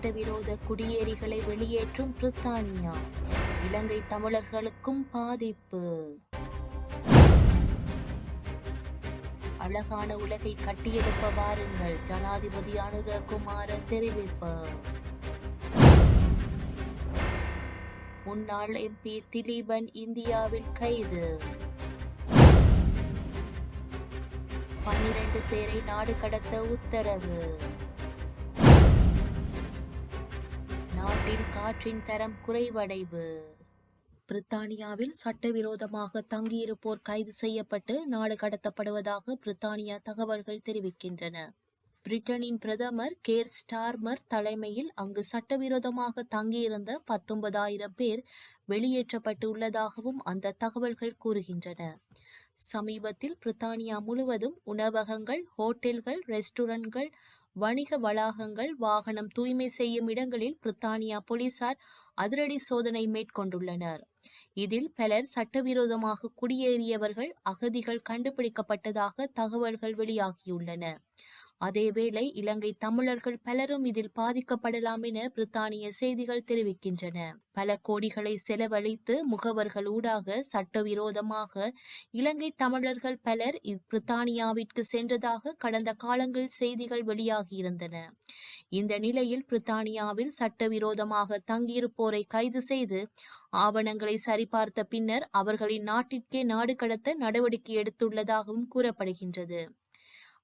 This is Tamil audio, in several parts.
சட்டவிரோத குடியேறிகளை வெளியேற்றும் பிரித்தானியா. இலங்கை தமிழர்களுக்கும் பாதிப்பு. அழகான உலகை கட்டியெழுப்ப வாருங்கள். ஜனாதிபதி அனுரகுமார தெரிவிப்பு. முன்னாள் எம்பி திலீபன் இந்தியாவில் கைது. பன்னிரண்டு பேரை நாடு கடத்த உத்தரவு. நாட்டின் காற்றின் தரம் குறைவடைவு. பிரித்தானியாவில் சட்டவிரோதமாக தங்கியிருப்போர் கைது செய்யப்பட்டு நாடு கடத்தப்படுவதாக பிரித்தானியா தகவல்கள் தெரிவிக்கின்றன. பிரிட்டனின் பிரதமர் கேர் ஸ்டார்மர் தலைமையில் அங்கு சட்டவிரோதமாக தங்கியிருந்த பத்தொன்பதாயிரம் பேர் வெளியேற்றப்பட்டுள்ளதாகவும் அந்த தகவல்கள் கூறுகின்றன. சமீபத்தில் பிரித்தானியா முழுவதும் உணவகங்கள் ஹோட்டல்கள் ரெஸ்டாரண்ட்கள் வணிக வளாகங்கள் வாகனம் தூய்மை செய்யும் இடங்களில் பிரித்தானியா போலீசார் அதிரடி சோதனை மேற்கொண்டுள்ளனர். இதில் பலர் சட்டவிரோதமாக குடியேறியவர்கள் அகதிகள் கண்டுபிடிக்கப்பட்டதாக தகவல்கள் வெளியாகியுள்ளன. அதேவேளை இலங்கை தமிழர்கள் பலரும் இதில் பாதிக்கப்படலாம் என பிரித்தானிய செய்திகள் தெரிவிக்கின்றன. பல கோடிகளை செலவழித்து முகவர்கள் ஊடாக சட்டவிரோதமாக இலங்கை தமிழர்கள் பலர் பிரித்தானியாவிற்கு சென்றதாக கடந்த காலங்களில் செய்திகள் வெளியாகியிருந்தன. இந்த நிலையில் பிரித்தானியாவில் சட்டவிரோதமாக தங்கியிருப்போரை கைது செய்து ஆவணங்களை சரிபார்த்த பின்னர் அவர்களின் நாட்டிற்கே நாடு கடத்த நடவடிக்கை எடுத்துள்ளதாகவும் கூறப்படுகின்றது.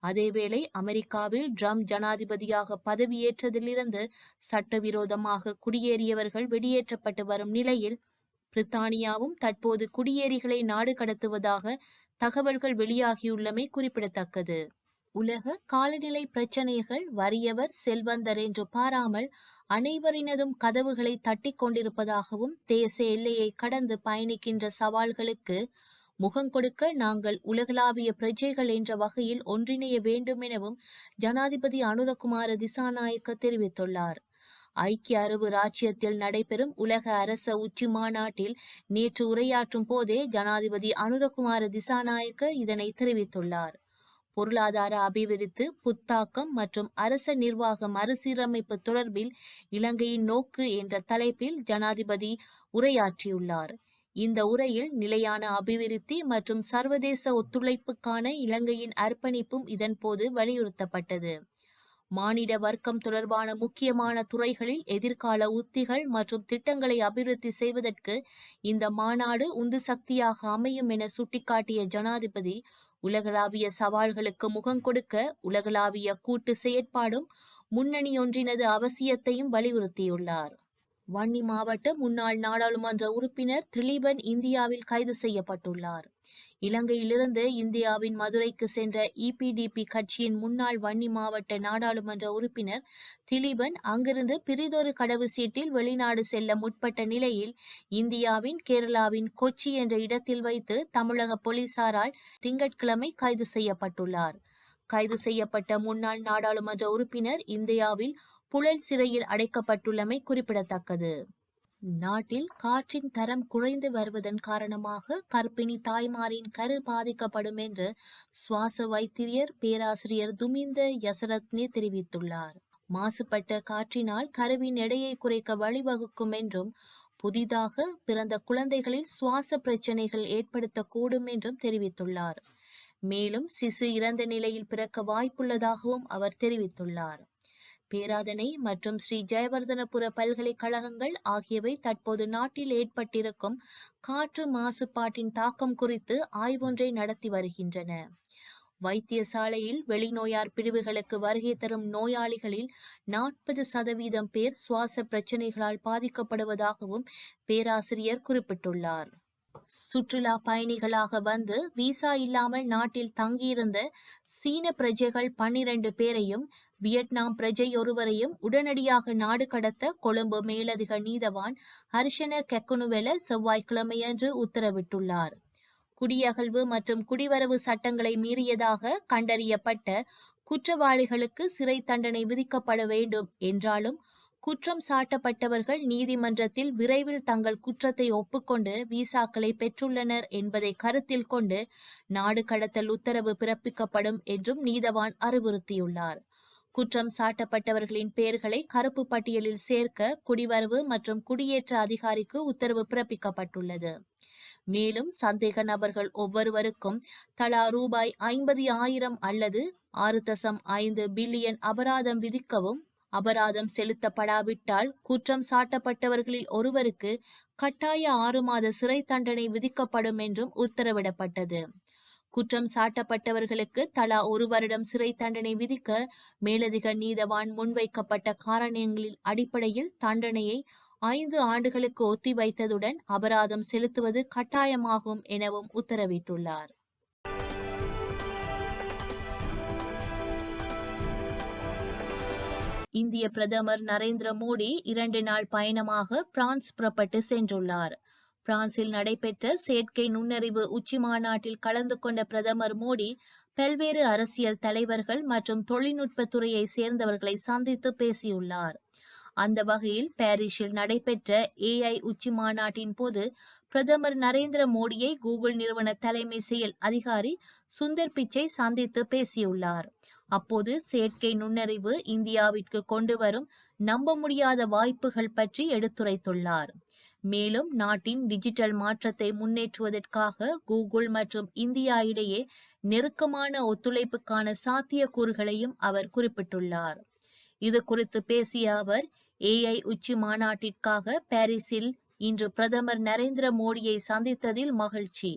அதேவேளை அமெரிக்காவில் ட்ரம்ப் ஜனாதிபதியாக பதவியேற்றதிலிருந்து சட்டவிரோதமாக குடியேறியவர்கள் வெளியேற்றப்பட்டு வரும் நிலையில் பிரித்தானியாவும் தற்போது குடியேறிகளை நாடு கடத்துவதாக தகவல்கள் வெளியாகியுள்ளமை குறிப்பிடத்தக்கது. உலக காலநிலை பிரச்சனைகள் வறியவர் செல்வந்தர் என்று பாராமல் அனைவரினதும் கதவுகளை தட்டி கொண்டிருப்பதாகவும் தேச எல்லையை கடந்து பயணிக்கின்ற சவால்களுக்கு முகங்கொடுக்க நாங்கள் உலகளாவிய பிரஜைகள் என்ற வகையில் ஒன்றிணைய வேண்டும் எனவும் ஜனாதிபதி அனுரகுமார திசாநாயக்க தெரிவித்துள்ளார். ஐக்கிய அரபு ராச்சியத்தில் நடைபெறும் உலக அரச உச்சி மாநாட்டில் நேற்று உரையாற்றும் போதே ஜனாதிபதி அனுரகுமார திசாநாயக்க இதனை தெரிவித்துள்ளார். பொருளாதார அபிவிருத்தி புத்தாக்கம் மற்றும் அரச நிர்வாக மறுசீரமைப்பு தொடர்பில் இலங்கையின் நோக்கு என்ற தலைப்பில் ஜனாதிபதி உரையாற்றியுள்ளார். இந்த உரையில் நிலையான அபிவிருத்தி மற்றும் சர்வதேச ஒத்துழைப்புக்கான இலங்கையின் அர்ப்பணிப்பும் இதன்போது வலியுறுத்தப்பட்டது. மானிட வர்க்கம் தொடர்பான முக்கியமான துறைகளில் எதிர்கால உத்திகள் மற்றும் திட்டங்களை அபிவிருத்தி செய்வதற்கு இந்த மாநாடு உந்து சக்தியாக அமையும் என சுட்டிக்காட்டிய ஜனாதிபதி உலகளாவிய சவால்களுக்கு முகம் கொடுக்க உலகளாவிய கூட்டு செயற்பாடும் முன்னணியொன்றினது அவசியத்தையும் வலியுறுத்தியுள்ளார். வன்னி மாவட்ட முன்னாள் நாடாளுமன்ற உறுப்பினர் திலீபன் இந்தியாவில் கைது செய்யப்பட்டுள்ளார். இலங்கையிலிருந்து இந்தியாவின் மதுரைக்கு சென்ற இபிடிபி கட்சியின் முன்னாள் வன்னி மாவட்ட நாடாளுமன்ற உறுப்பினர் திலீபன் அங்கிருந்து பிரிதொரு கடவுச்சீட்டில் வெளிநாடு செல்ல முற்பட்ட நிலையில் இந்தியாவின் கேரளாவின் கொச்சி என்ற இடத்தில் வைத்து தமிழக போலீசாரால் திங்கட்கிழமை கைது செய்யப்பட்டுள்ளார். கைது செய்யப்பட்ட முன்னாள் நாடாளுமன்ற உறுப்பினர் இந்தியாவில் புழல் சிறையில் அடைக்கப்பட்டுள்ளமை குறிப்பிடத்தக்கது. நாட்டில் காற்றின் தரம் குறைந்து வருவதன் காரணமாக கர்ப்பிணி தாய்மாரின் கரு பாதிக்கப்படும் என்று சுவாச வைத்தியர் பேராசிரியர் துமிந்த யசரத்னே தெரிவித்துள்ளார். மாசுபட்ட காற்றினால் கருவின் எடையை குறைக்க வழிவகுக்கும் என்றும் புதிதாக பிறந்த குழந்தைகளில் சுவாச பிரச்சனைகள் ஏற்படுத்தக்கூடும் என்றும் தெரிவித்துள்ளார். மேலும் சிசு இறந்த நிலையில் பிறக்க வாய்ப்புள்ளதாகவும் அவர் தெரிவித்துள்ளார். பேராதனை மற்றும் ஸ்ரீ ஜெயவர்தனபுர பல்கலைக்கழகங்கள் ஆகியவை தற்போது நாட்டில் ஏற்பட்டிருக்கும் காற்று மாசுபாட்டின் தாக்கம் குறித்து ஆய்வொன்றை நடத்தி வருகின்றன. வைத்தியசாலையில் வெளிநோயார் பிரிவுகளுக்கு வருகை தரும் நோயாளிகளில் நாற்பது சதவீதம் பேர் சுவாச பிரச்சனைகளால் பாதிக்கப்படுவதாகவும் பேராசிரியர் குறிப்பிட்டுள்ளார். சுற்றுலா பயணிகளாக வந்து விசா இல்லாமல் நாட்டில் தங்கியிருந்த சீன பிரஜைகள் பன்னிரண்டு பேரையும் வியட்நாம் பிரஜை ஒருவரையும் உடனடியாக நாடு கடத்த கொழும்பு மேலதிக நீதவான் ஹர்ஷன கெக்குனுவெல செவ்வாய்க்கிழமையன்று உத்தரவிட்டுள்ளார். குடியகழ்வு மற்றும் குடிவரவு சட்டங்களை மீறியதாக கண்டறியப்பட்ட குற்றவாளிகளுக்கு சிறை தண்டனை விதிக்கப்பட வேண்டும் என்றாலும் குற்றம் சாட்டப்பட்டவர்கள் நீதிமன்றத்தில் விரைவில் தங்கள் குற்றத்தை ஒப்புக்கொண்டு விசாக்களை பெற்றுள்ளனர் என்பதை கருத்தில் கொண்டு நாடு கடத்தல் உத்தரவு பிறப்பிக்கப்படும் என்றும் நீதவான் அறிவுறுத்தியுள்ளார். குற்றம் சாட்டப்பட்டவர்களின் பெயர்களை கருப்பு பட்டியலில் சேர்க்க குடிவரவு மற்றும் குடியேற்ற அதிகாரிக்கு உத்தரவு பிறப்பிக்கப்பட்டுள்ளது. மேலும் சந்தேக நபர்கள் ஒவ்வொருவருக்கும் தலா ரூபாய் ஐம்பது ஆயிரம் அல்லது ஆறு தசம் ஐந்து பில்லியன் அபராதம் விதிக்கவும் அபராதம் செலுத்தப்படாவிட்டால் குற்றம் சாட்டப்பட்டவர்களில் ஒருவருக்கு கட்டாய ஆறு மாத சிறை தண்டனை விதிக்கப்படும் என்றும் உத்தரவிடப்பட்டது. குற்றம் சாட்டப்பட்டவர்களுக்கு தலா ஒரு வருடம் சிறை தண்டனை விதிக்க மேலதிக நீதவான் முன்வைக்கப்பட்ட காரணங்களின் அடிப்படையில் தண்டனையை ஐந்து ஆண்டுகளுக்கு ஒத்திவைத்ததுடன் அபராதம் செலுத்துவது கட்டாயமாகும் எனவும் உத்தரவிட்டுள்ளார். இந்திய பிரதமர் நரேந்திர மோடி இரண்டு நாள் பயணமாக பிரான்ஸ் புறப்பட்டு சென்றுள்ளார். பிரான்சில் நடைபெற்ற செயற்கை நுண்ணறிவு உச்சி மாநாட்டில் கலந்து கொண்ட பிரதமர் மோடி பல்வேறு அரசியல் தலைவர்கள் மற்றும் தொழில்நுட்ப துறையை சேர்ந்தவர்களை சந்தித்து பேசியுள்ளார். அந்த வகையில் பாரிஸில் நடைபெற்ற ஏஐ உச்சி மாநாட்டின் போது பிரதமர் நரேந்திர மோடியை கூகுள் நிறுவன தலைமை செயல் அதிகாரி சுந்தர் பிச்சை சந்தித்து பேசியுள்ளார். அப்போது செயற்கை நுண்ணறிவு இந்தியாவிற்கு கொண்டு வரும் நம்ப முடியாத வாய்ப்புகள் பற்றி எடுத்துரைத்துள்ளார். மேலும் நாட்டின் டிஜிட்டல் மாற்றத்தை முன்னேற்றுவதற்காக கூகுள் மற்றும் இந்தியா இடையே நெருக்கமான ஒத்துழைப்புக்கான சாத்தியக்கூறுகளையும் அவர் குறிப்பிட்டுள்ளார். இது குறித்து பேசிய அவர் ஏஐ உச்சி மாநாட்டிற்காக பாரிஸில் இன்று பிரதமர் நரேந்திர மோடியை சந்தித்ததில் மகிழ்ச்சி.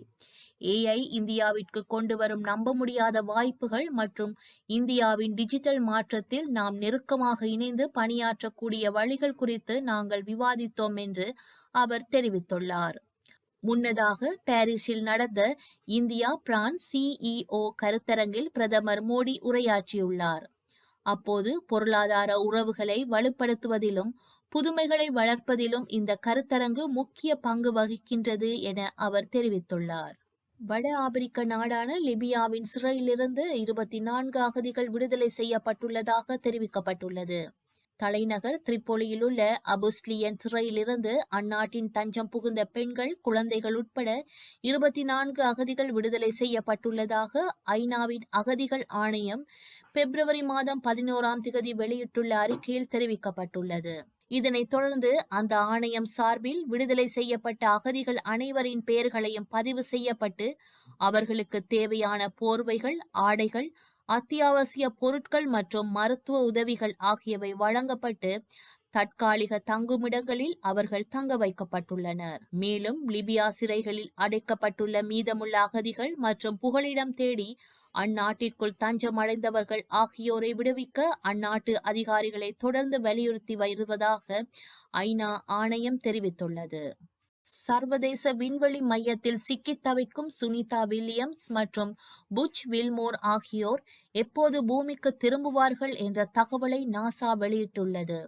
ஏஐ இந்தியாவிற்கு கொண்டு வரும் நம்ப முடியாத வாய்ப்புகள் மற்றும் இந்தியாவின் டிஜிட்டல் மாற்றத்தில் நாம் நெருக்கமாக இணைந்து பணியாற்றக்கூடிய வழிகள் குறித்து நாங்கள் விவாதித்தோம் என்று அவர் தெரிவித்துள்ளார். முன்னதாக பாரிஸில் நடந்த இந்தியா பிரான்ஸ் சிஇஓ கருத்தரங்கில் பிரதமர் மோடி உரையாற்றியுள்ளார். அப்போது பொருளாதார உறவுகளை வலுப்படுத்துவதிலும் புதுமைகளை வளர்ப்பதிலும் இந்த கருத்தரங்கு முக்கிய பங்கு வகிக்கின்றது என அவர் தெரிவித்துள்ளார். வட ஆப்பிரிக்க நாடான லிபியாவின் சிறையிலிருந்து இருபத்தி நான்கு அகதிகள் விடுதலை செய்யப்பட்டுள்ளதாக தெரிவிக்கப்பட்டுள்ளது. தலைநகர் திரிப்பொலியில் உள்ள அபுஸ்லியன் சிறையிலிருந்து அந்நாட்டின் தஞ்சம் புகுந்த பெண்கள் குழந்தைகள் உட்பட இருபத்தி நான்கு அகதிகள் விடுதலை செய்யப்பட்டுள்ளதாக ஐநாவின் அகதிகள் ஆணையம் பிப்ரவரி மாதம் பதினோராம் திகதி வெளியிட்டுள்ள அறிக்கையில் தெரிவிக்கப்பட்டுள்ளது. இதனைத் தொடர்ந்து அந்த ஆணையம் சார்பில் விடுதலை செய்யப்பட்ட அகதிகள் அனைவரின் பெயர்களையும் பதிவு செய்யப்பட்டு அவர்களுக்கு தேவையான போர்வைகள் ஆடைகள் அத்தியாவசிய பொருட்கள் மற்றும் மருத்துவ உதவிகள் ஆகியவை வழங்கப்பட்டு தற்காலிக தங்குமிடங்களில் அவர்கள் தங்க வைக்கப்பட்டுள்ளனர். மேலும் லிபியா சிறைகளில் அடைக்கப்பட்டுள்ள மீதமுள்ள அகதிகள் மற்றும் புகலிடம் தேடி அந்நாட்டிற்குள் தஞ்சமடைந்தவர்கள் ஆகியோரை விடுவிக்க அந்நாட்டு அதிகாரிகளை தொடர்ந்து வலியுறுத்தி வருவதாக ஐநா ஆணையம் தெரிவித்துள்ளது. சர்வதேச விண்வெளி மையத்தில் சிக்கித் தவிக்கும் சுனிதா வில்லியம்ஸ் மற்றும் புச் வில்மோர் ஆகியோர் எப்போது பூமிக்கு திரும்புவார்கள் என்ற தகவலை நாசா வெளியிட்டுள்ளது.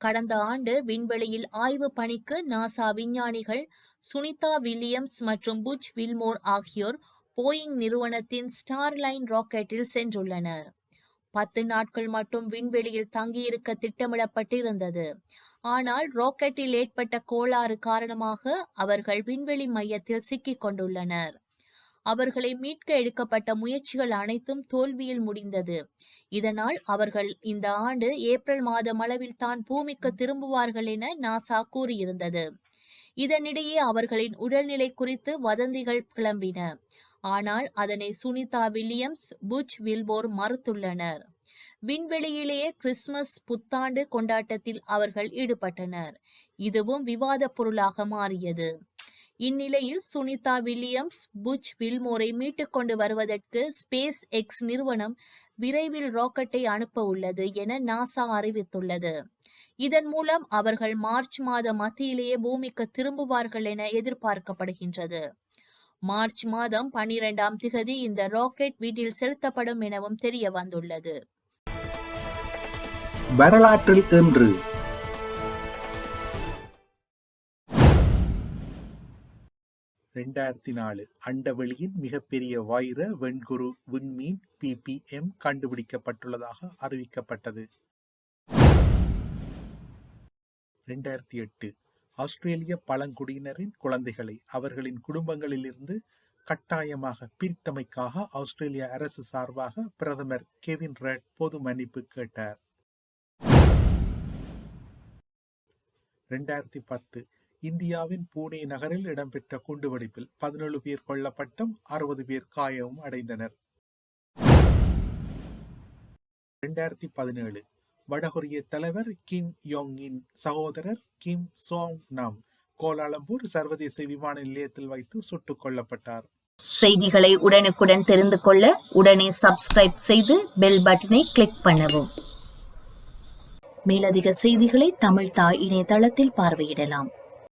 கடந்த ஆண்டு விண்வெளியில் ஆய்வு பணிக்கு நாசா விஞ்ஞானிகள் சுனிதா வில்லியம்ஸ் மற்றும் புச் வில்மோர் ஆகியோர் போயிங் நிறுவனத்தின் ஸ்டார்லைன் ராக்கெட்டில் சென்றுள்ளனர். பத்து நாட்கள் மட்டும் விண்வெளியில் தங்கியிருக்க திட்டமிடப்பட்டிருந்தது. ஆனால் ராக்கெட்டில் ஏற்பட்ட கோளாறு காரணமாக அவர்கள் விண்வெளி மையத்தில் சிக்கிக் கொண்டுள்ளனர். அவர்களை மீட்க எடுக்கப்பட்ட முயற்சிகள் அனைத்தும் தோல்வியில் முடிந்தது. இதனால் அவர்கள் இந்த ஆண்டு ஏப்ரல் மாதம் அளவில் தான் பூமிக்கு திரும்புவார்கள் என நாசா கூறியிருந்தது. இதனிடையே அவர்களின் உடல்நிலை குறித்து வதந்திகள் கிளம்பின. ஆனால் அதனை சுனிதா வில்லியம்ஸ் புச் வில்போர் மறுத்துள்ளனர். விண்வெளியிலேயே கிறிஸ்துமஸ் புத்தாண்டு கொண்டாட்டத்தில் அவர்கள் ஈடுபட்டனர். இதுவும் விவாத பொருளாக மாறியது. இந்நிலையில் சுனிதா வில்லியம்ஸ் புச் வில்மோரை மீட்டுக் கொண்டு வருவதற்கு ஸ்பேஸ் எக்ஸ் நிறுவனம் விரைவில் ராக்கெட்டை அனுப்ப உள்ளது என நாசா அறிவித்துள்ளது. இதன் மூலம் அவர்கள் மார்ச் மாத மத்தியிலேயே பூமிக்கு திரும்புவார்கள் என எதிர்பார்க்கப்படுகின்றது. மார்ச் மாதம் பனிரெண்டாம் திகதி இந்த ராக்கெட் வீட்டில் செலுத்தப்படும் எனவும் தெரிய வந்துள்ளது. வரலாற்றில் இன்று. ரெண்டாயிரத்தி நாலு அண்டவெளியின் மிகப்பெரிய வைர வெண்குரு விண்மீன் பிபிஎம் கண்டுபிடிக்கப்பட்டுள்ளதாக அறிவிக்கப்பட்டது. ரெண்டாயிரத்தி எட்டு ஆஸ்திரேலிய பழங்குடியினரின் குழந்தைகளை அவர்களின் குடும்பங்களிலிருந்து கட்டாயமாக பிரித்தமைக்காக ஆஸ்திரேலிய அரசு சார்பாக பிரதமர் கெவின் ரெட் பொது மன்னிப்பு கேட்டார். இரண்டாயிரத்தி பத்து இந்தியாவின் பூனே நகரில் இடம்பெற்ற குண்டுவெடிப்பில் பதினேழு பேர் கொல்லப்பட்டும் அறுபது பேர் காயமும் அடைந்தனர். இரண்டாயிரத்தி பதினேழு வடகொரிய தலைவர் கிம் யோங் இன் சகோதரர் கிம் சோங் நாம் கோலாலம்பூர் சர்வதேச விமான நிலையத்தில் வைத்து சுட்டுக் கொல்லப்பட்டார். செய்திகளை உடனுக்குடன் தெரிந்து கொள்ள உடனே சப்ஸ்கிரைப் செய்து பெல் பட்டனை கிளிக் பண்ணவும். மேலதிக செய்திகளை தமிழ் தாய் இணையதளத்தில் பார்வையிடலாம்.